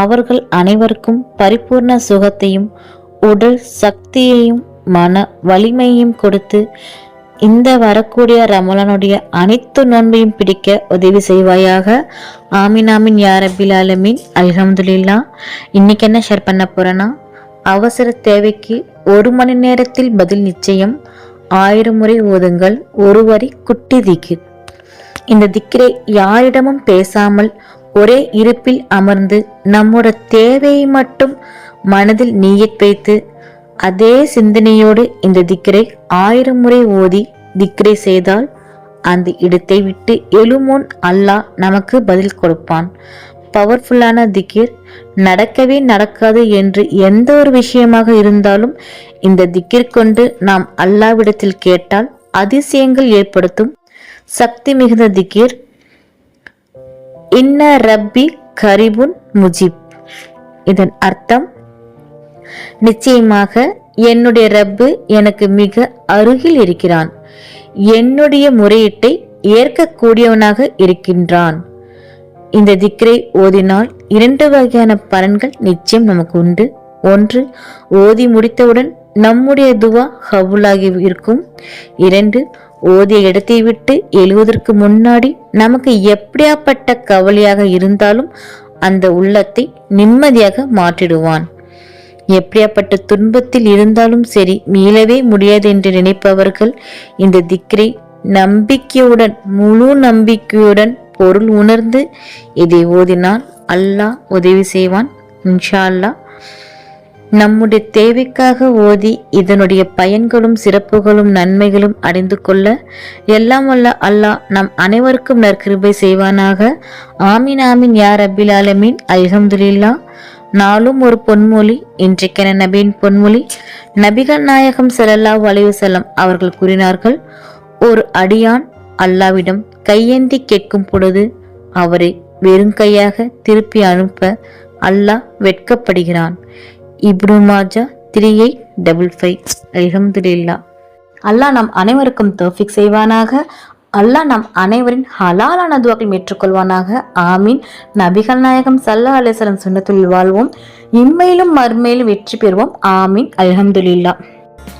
அவர்கள் அனைவருக்கும் பரிபூர்ண சுகத்தையும் உடல் சக்தியையும் மன வலிமையும் கொடுத்து இந்த வரக்கூடிய ரமலனுடைய அனைத்து நோன்பையும் பிடிக்க உதவி செய்வாயாக. ஆமீன் ஆமீன் யா ஆலமீன். அல்ஹம்துலில்லா. இன்னைக்கு என்ன ஷேர் பண்ண போறேன்னா அவசர தேவைக்கு ஒரு மணி நேரத்தில் பதில் நிச்சயம். ஆயிரம் முறை ஓதுங்கள் ஒரு வரி குட்டி திக்கிர் இந்த திக்கிரை யாரிடமும் பேசாமல் ஒரே இருப்பில் அமர்ந்து நம்மோட தேவையை மட்டும் மனதில் நீயத் வைத்து அதே சிந்தனையோடு இந்த திக்கரை ஆயிரம் முறை ஓதி திக்கரை செய்தால் அந்த இடத்தை விட்டு எழுமோன் அல்லாஹ் நமக்கு பதில் கொடுப்பான். பவர்ஃபுல்லான திக்கிர் நடக்கவே நடக்காது என்று எந்த ஒரு விஷயமாக இருந்தாலும் இந்த திக்கிர் கொண்டு நாம் அல்லாவிடத்தில் கேட்டால் அதிசயங்கள் ஏற்படுத்தும். சக்தி மிகுந்த திக்கிர் இன்ன ரப்பி கரிபுன் முஜிப் இதன் அர்த்தம் நிச்சயமாக என்னுடைய ரப்பு எனக்கு மிக அருகில் இருக்கிறான். என்னுடைய முறையீட்டை ஏற்கக்கூடியவனாக இருக்கின்றான். இந்த திக்ரை ஓதினால் இரண்டு வகையான பலன்கள் நிச்சயம் நமக்கு உண்டு. ஒன்று ஓதி முடித்தவுடன் நம்முடைய துவா ஹவுலாகி இருக்கும். இரண்டு ஓதிய இடத்தை விட்டு எழுவதற்கு முன்னாடி நமக்கு எப்படியாப்பட்ட கவலையாக இருந்தாலும் அந்த உள்ளத்தை நிம்மதியாக மாற்றிடுவான். எப்படியாப்பட்ட துன்பத்தில் இருந்தாலும் சரி மீளவே முடியாது என்று நினைப்பவர்கள் இந்த திக்ரை நம்பிக்கையுடன் முழு நம்பிக்கையுடன் பொருள் உணர்ந்து இதை ஓதினால் அல்லாஹ் உதவி செய்வான். இன்ஷா அல்லாஹ். நம்முடைய தேவைக்காக ஓதி இதனுடைய பயன்களும் சிறப்புகளும் நன்மைகளும் அறிந்து கொள்ள எல்லாம் வல்ல அல்லாஹ் நம் அனைவருக்கும் நற்கிருபை செய்வானாக. ஆமீன் ஆமீன். யார் அபில் ஆலமீன். அல்ஹம்துலில்லா நாளும் ஒரு பொன்மொழி இன்றைக்கென நபியின் பொன்மொழி. நபிகள் நாயகம் செல்லல்லா வளைவு செல்லம் அவர்கள் கூறினார்கள் ஒரு அடியான் அல்லாவிடம் கையேந்தி கேட்கும் பொழுது அவரை வெறுங்கையாக திருப்பி அனுப்ப அல்லாஹ் வெட்கப்படுகிறான். இப்னு மாஜா த்ரீ எயிட் டபுள் ஃபைவ் அல்ஹம்துலில்லா. அல்லாஹ் நம் அனைவருக்கும் தௌஃபிக் செய்வானாக. அல்லாஹ் நம் அனைவரின் ஹலாலான துவாக்கள் ஏற்றுக்கொள்வானாக. ஆமீன். நபிகள் நாயகம் சல்லா அலிஸ்லம் சுண்ணத்துள் வாழ்வோம். இம்மையிலும் மறுமையிலும் வெற்றி பெறுவோம். ஆமீன். அல்ஹம்துலில்லா.